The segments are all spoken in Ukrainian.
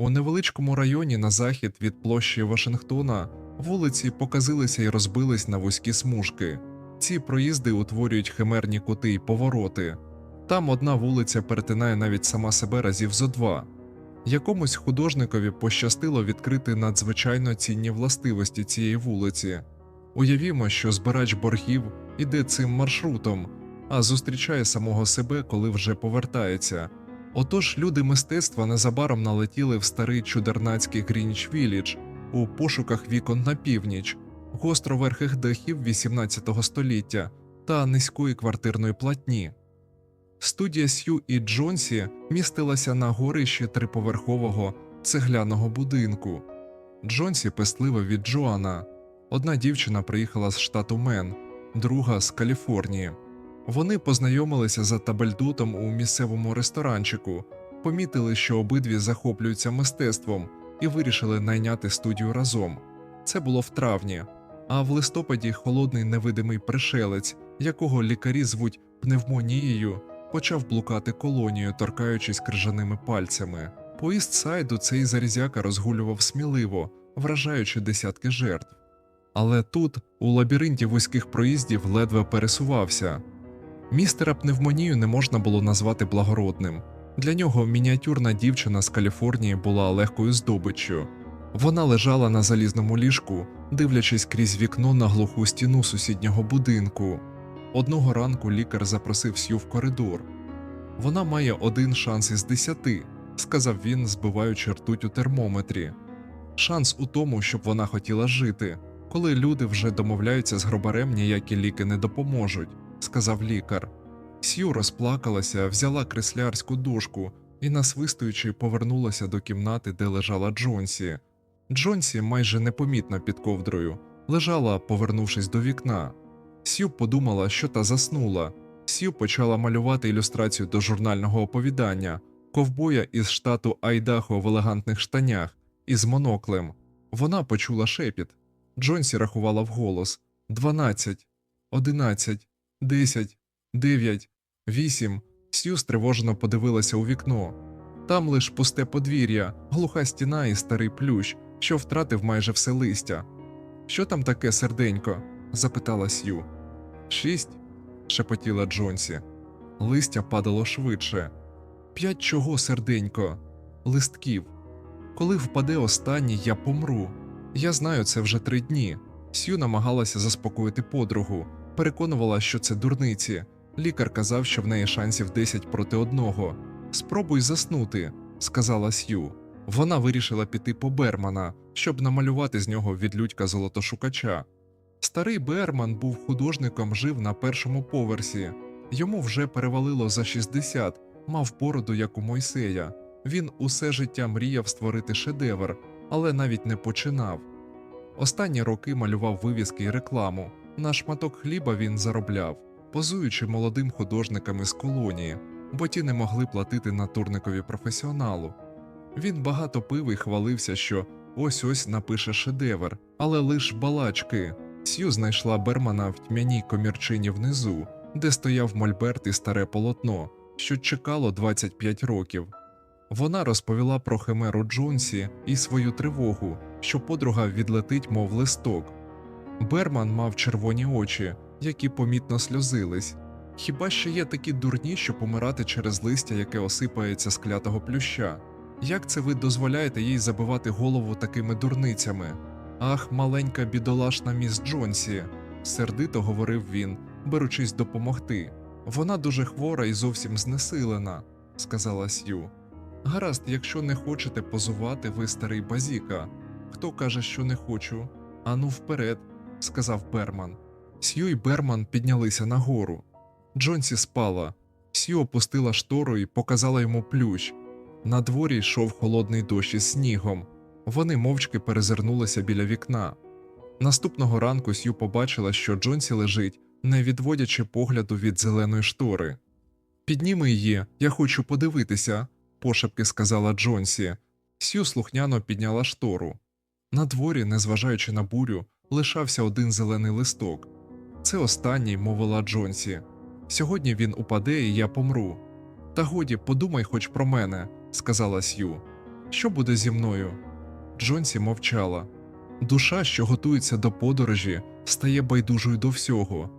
У невеличкому районі на захід від площі Вашингтона вулиці показилися і розбились на вузькі смужки. Ці проїзди утворюють химерні кути й повороти. Там одна вулиця перетинає навіть сама себе разів зо два. Якомусь художникові пощастило відкрити надзвичайно цінні властивості цієї вулиці. Уявімо, що збирач боргів іде цим маршрутом, а зустрічає самого себе, коли вже повертається. Отож люди мистецтва незабаром налетіли в старий чудернацький Грініч Віллідж у пошуках вікон на північ, гостроверхих дахів XVIII століття та низької квартирної платні. Студія Сью і Джонсі містилася на горищі триповерхового цегляного будинку. Джонсі пестливо від Джоана. Одна дівчина приїхала з штату Мен, друга з Каліфорнії. Вони познайомилися за табельдутом у місцевому ресторанчику, помітили, що обидві захоплюються мистецтвом, і вирішили найняти студію разом. Це було в травні, а в листопаді холодний невидимий пришелець, якого лікарі звуть пневмонією, почав блукати колонію, торкаючись крижаними пальцями. По істсайду цей зарізяка розгулював сміливо, вражаючи десятки жертв. Але тут, у лабіринті вузьких проїздів, ледве пересувався. Містера пневмонію не можна було назвати благородним. Для нього мініатюрна дівчина з Каліфорнії була легкою здобиччю. Вона лежала на залізному ліжку, дивлячись крізь вікно на глуху стіну сусіднього будинку. Одного ранку лікар запросив Сью в коридор. Вона має один шанс із десяти, сказав він, збиваючи ртуть у термометрі. Шанс у тому, щоб вона хотіла жити. Коли люди вже домовляються з гробарем, ніякі ліки не допоможуть, сказав лікар. Сью розплакалася, взяла креслярську дошку і, насвистуючи, повернулася до кімнати, де лежала Джонсі. Джонсі майже непомітно під ковдрою, лежала, повернувшись до вікна. Сью подумала, що та заснула. Сью почала малювати ілюстрацію до журнального оповідання ковбоя із штату Айдахо в елегантних штанях із моноклем. Вона почула шепіт. Джонсі рахувала вголос: дванадцять, одинадцять, десять, дев'ять, вісім. Сью стривожено подивилася у вікно. Там лиш пусте подвір'я, глуха стіна і старий плющ, що втратив майже все листя. Що там таке серденько? запитала Сью. Шість. шепотіла Джонсі. Листя падало швидше. П'ять чого серденько? Листків. Коли впаде останній, я помру. Я знаю це вже три дні. Сью намагалася заспокоїти подругу, переконувала, що це дурниці. Лікар казав, що в неї шансів 10 проти одного. Спробуй заснути, сказала Сью. Вона вирішила піти по Бермана, щоб намалювати з нього відлюдька золотошукача. Старий Берман був художником, жив на першому поверсі. Йому вже перевалило за 60, мав бороду, як у Мойсея. Він усе життя мріяв створити шедевр, але навіть не починав. Останні роки малював вивіски й рекламу. На шматок хліба він заробляв, позуючи молодим художникам із колонії, бо ті не могли платити натурникові професіоналу. Він багато пив і хвалився, що ось ось напише шедевр, але лиш балачки. Сью знайшла Бермана в тьмяній комірчині внизу, де стояв мольберт і старе полотно, що чекало 25 років. Вона розповіла про химеру Джонсі і свою тривогу, що подруга відлетить, мов листок. Берман мав червоні очі, які помітно сльозились. Хіба ще є такі дурні, що помирати через листя, яке осипається з клятого плюща? Як це ви дозволяєте їй забивати голову такими дурницями? Ах, маленька бідолашна міс Джонсі, сердито говорив він, беручись допомогти. Вона дуже хвора і зовсім знесилена, сказала Сью. Гаразд, якщо не хочете позувати, ви старий базіка. Хто каже, що не хочу? Ану вперед, сказав Берман. Сью і Берман піднялися нагору. Джонсі спала. Сью опустила штору і показала йому плющ. На дворі йшов холодний дощ із снігом. Вони мовчки перезирнулися біля вікна. Наступного ранку Сью побачила, що Джонсі лежить, не відводячи погляду від зеленої штори. Підніми її, я хочу подивитися, пошепки сказала Джонсі. Сью слухняно підняла штору. На дворі, незважаючи на бурю, лишався один зелений листок. Це останній, мовила Джонсі. Сьогодні він упаде, і я помру. Та годі, подумай хоч про мене, сказала Сью. Що буде зі мною? Джонсі мовчала. Душа, що готується до подорожі, стає байдужою до всього.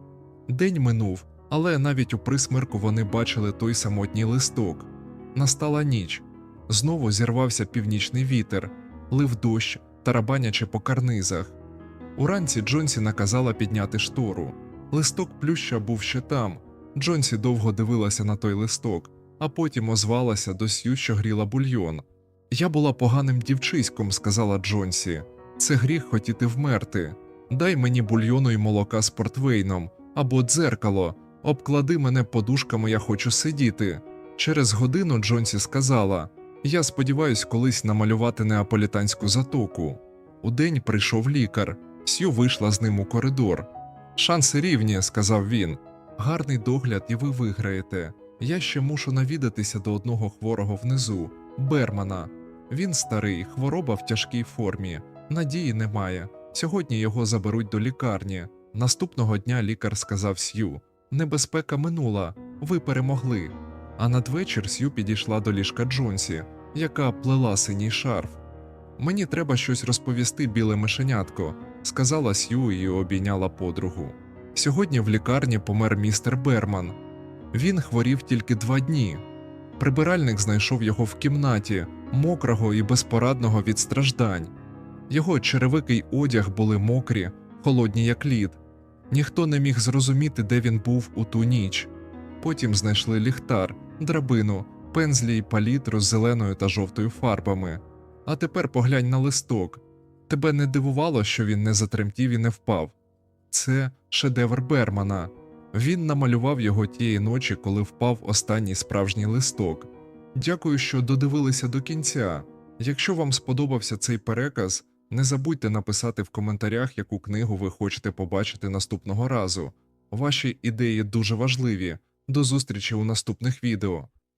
День минув, але навіть у присмерку вони бачили той самотній листок. Настала ніч. Знову зірвався північний вітер, лив дощ, тарабанячи по карнизах. Уранці Джонсі наказала підняти штору. Листок плюща був ще там. Джонсі довго дивилася на той листок, а потім озвалася до Сью, що гріла бульйон. Я була поганим дівчиськом, сказала Джонсі. Це гріх хотіти вмерти. Дай мені бульйону і молока з портвейном або дзеркало, обклади мене подушками, я хочу сидіти. Через годину Джонсі сказала: Я сподіваюсь колись намалювати неаполітанську затоку. Удень прийшов лікар. Сью вийшла з ним у коридор. Шанси рівні, сказав він. Гарний догляд, і ви виграєте. Я ще мушу навідатися до одного хворого внизу, Бермана. Він старий, хвороба в тяжкій формі. Надії немає. Сьогодні його заберуть до лікарні. Наступного дня лікар сказав Сью: Небезпека минула, ви перемогли. А надвечір Сью підійшла до ліжка Джонсі, яка плела синій шарф. Мені треба щось розповісти, біле мишенятко, сказала Сью і обійняла подругу. Сьогодні в лікарні помер містер Берман. Він хворів тільки два дні. Прибиральник знайшов його в кімнаті, мокрого і безпорадного від страждань. Його черевики й одяг були мокрі, холодні як лід. Ніхто не міг зрозуміти, де він був у ту ніч. Потім знайшли ліхтар, драбину, пензлі й палітру з зеленою та жовтою фарбами. А тепер поглянь на листок. Тебе не дивувало, що він не затремтів і не впав. Це шедевр Бермана. Він намалював його тієї ночі, коли впав останній справжній листок. Дякую, що додивилися до кінця. Якщо вам сподобався цей переказ, не забудьте написати в коментарях, яку книгу ви хочете побачити наступного разу. Ваші ідеї дуже важливі. До зустрічі у наступних відео.